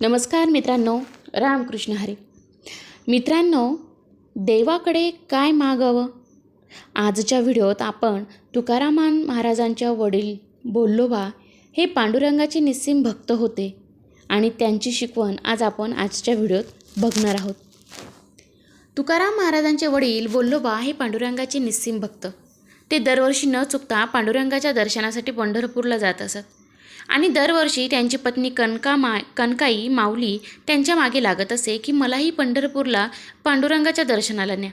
नमस्कार मित्रांनो रामकृष्ण हरी. मित्रांनो देवाकडे काय मागावं? आजच्या व्हिडिओत आपण तुकारामान महाराजांच्या वडील बोल्लोबा हे पांडुरंगाचे निस्सीम भक्त होते आणि त्यांची शिकवण आज आपण आजच्या व्हिडिओत बघणार आहोत. तुकाराम महाराजांचे वडील बोल्लोबा हे पांडुरंगाचे निस्सीम भक्त. ते दरवर्षी न चुकता पांडुरंगाच्या दर्शनासाठी पंढरपूरला जात असत. आणि दरवर्षी त्यांची पत्नी कनका मा कनकाई माऊली त्यांच्या मागे लागत असे की मलाही पंढरपूरला पांडुरंगाच्या दर्शनाला न्या.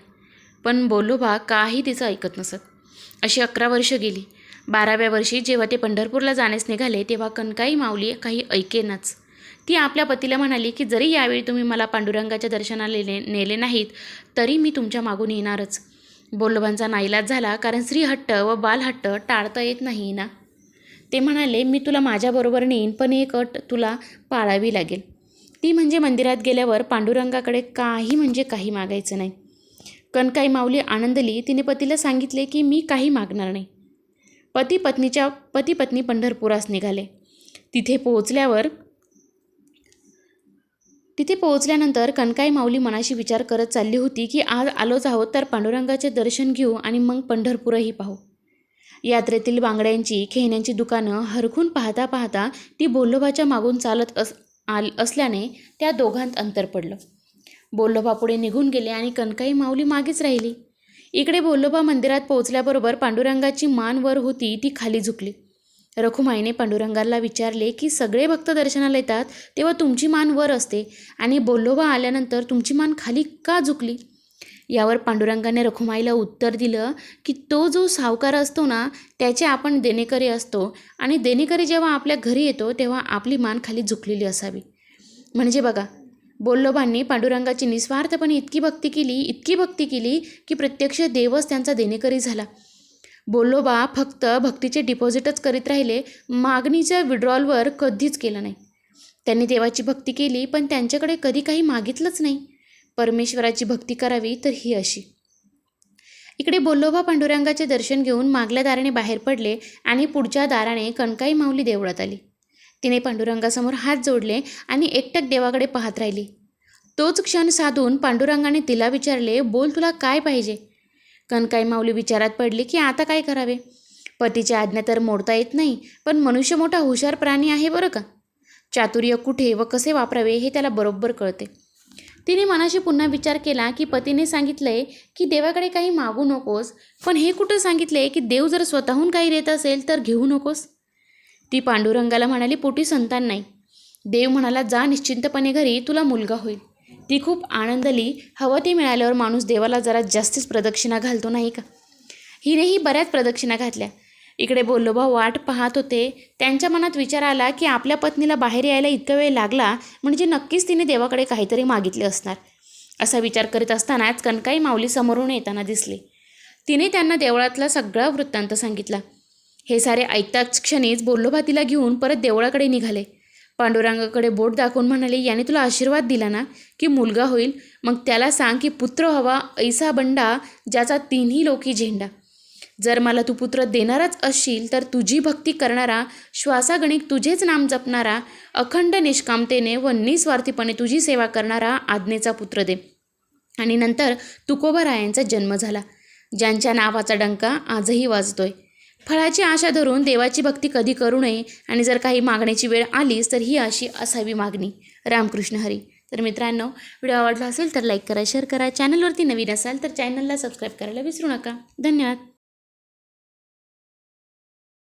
पण बोलोबा काही तिचं ऐकत नसत. अशी अकरा वर्ष गेली. बाराव्या वर्षी जेव्हा ते पंढरपूरला जाण्यास निघाले तेव्हा कनकाई माऊली काही ऐकेनाच. ती आपल्या पतीला म्हणाली की जरी यावेळी तुम्ही मला पांडुरंगाच्या दर्शनाला ने नेले नाहीत तरी मी तुमच्या मागून येणारच. बोल्लोबांचा नाईलाज झाला कारण श्रीहट्ट व बालहट्ट टाळता येत नाही ना. ते म्हणाले मी तुला माझ्याबरोबर नेईन पण एक अट तुला पाळावी लागेल. ती म्हणजे मंदिरात गेल्यावर पांडुरंगाकडे काही म्हणजे काही मागायचं नाही. कणकाई माऊली आनंदली तिने पतीला सांगितले की मी काही मागणार नाही. पती पत्नीच्या पती पत्नी पंढरपुरास निघाले. तिथे पोहोचल्यावर तिथे पोहोचल्यानंतर कणकाई माऊली मनाशी विचार करत चालली होती की आज आलोच आहोत तर पांडुरंगाचे दर्शन घेऊ आणि मग पंढरपूरही पाहू. यात्रेतील बांगड्यांची खेळण्यांची दुकानं हरखून पाहता पाहता ती बोल्लोबाच्या मागून चालत अस आल असल्याने त्या दोघांत अंतर पडलं. बोल्लोबा पुढे निघून गेले आणि कनकाई माऊली मागेच राहिली. इकडे बोल्लोबा मंदिरात पोहोचल्याबरोबर पांडुरंगाची मान वर होती ती खाली झुकली. रखुमाईने पांडुरंगाला विचारले की सगळे भक्त दर्शनाला येतात तेव्हा तुमची मान वर असते आणि बोल्लोबा आल्यानंतर तुमची मान खाली का झुकली? यावर पांडुरंगाने रखुमाईला उत्तर दिलं की तो जो सावकार असतो ना त्याचे आपण देणेकरी असतो. आणि देणेकरी जेव्हा आपल्या घरी येतो तेव्हा आपली मान खाली झुकलेली असावी. म्हणजे बघा बोल्लोबांनी पांडुरंगाची निस्वार्थपणे इतकी भक्ती केली इतकी भक्ती केली की प्रत्यक्ष देवच त्यांचा देणेकरी झाला. बोल्लोबा फक्त भक्तीचे डिपॉझिटच करीत राहिले मागणीच्या विड्रॉलवर कधीच केलं नाही. त्यांनी देवाची भक्ती केली पण त्यांच्याकडे कधी काही मागितलंच नाही. परमेश्वराची भक्ती करावी तर ही अशी. इकडे बोल्लोबा पांडुरंगाचे दर्शन घेऊन मागल्या दाराने बाहेर पडले आणि पुढच्या दाराने कणकाई माऊली देवळात आली. तिने पांडुरंगासमोर हात जोडले आणि एकटक देवाकडे पाहत राहिली. तोच क्षण साधून पांडुरंगाने तिला विचारले बोल तुला काय पाहिजे? कणकाई माऊली विचारात पडली की आता काय करावे? पतीची आज्ञा तर मोडता येत नाही पण मनुष्य मोठा हुशार प्राणी आहे बरं का? चातुर्य कुठे व कसे वापरावे हे त्याला बरोबर कळते. तिने मनाशी पुन्हा विचार केला की पतीने सांगितलंय की देवाकडे काही मागू नकोस. पण हे कुठं सांगितले की देव जर स्वतःहून काही देत असेल तर घेऊ नकोस. ती पांडुरंगाला म्हणाली पोटी संतान नाही. देव म्हणाला जा निश्चिंतपणे घरी तुला मुलगा होईल. ती खूप आनंदली हवं ते मिळाल्यावर माणूस देवाला जरा जास्तीच प्रदक्षिणा घालतो नाही का? हिनेही बऱ्याच प्रदक्षिणा घातल्या. इकडे बोल्लोबा वाट पाहत होते. त्यांच्या मनात विचार आला की आपल्या पत्नीला बाहेर यायला इतका वेळ लागला म्हणजे नक्कीच तिने देवाकडे काहीतरी मागितले असणार. असा विचार करीत असतानाच कनकाई माऊली समोरून येताना दिसली. तिने त्यांना देवळातला सगळा वृत्तांत सांगितला. हे सारे ऐकताच क्षणीच बोल्लोबा तिला घेऊन परत देवळाकडे निघाले. पांडुरंगाकडे बोट दाखवून म्हणाले याने तुला आशीर्वाद दिला ना की मुलगा होईल. मग त्याला सांग की पुत्र हवा ऐसा बंडा ज्याचा तिन्ही लोकी झेंडा. जर मला तू पुत्र देणाराच असशील तर तुझी भक्ती करणारा श्वासागणिक तुझेच नाम जपणारा अखंड निष्कामतेने व निस्वार्थीपणे तुझी सेवा करणारा आज्ञेचा पुत्र दे. आणि नंतर तुकोबरायांचा जन्म झाला. ज्यांच्या नावाचा डंका आजही वाजतोय. फळाची आशा धरून देवाची भक्ती कधी करू नये आणि जर काही मागण्याची वेळ आलीच तर ही अशी असावी मागणी. रामकृष्ण हरी. तर मित्रांनो व्हिडिओ आवडला असेल तर लाईक करा शेअर करा. चॅनलवरती नवीन असाल तर चॅनलला सबस्क्राईब करायला विसरू नका. धन्यवाद.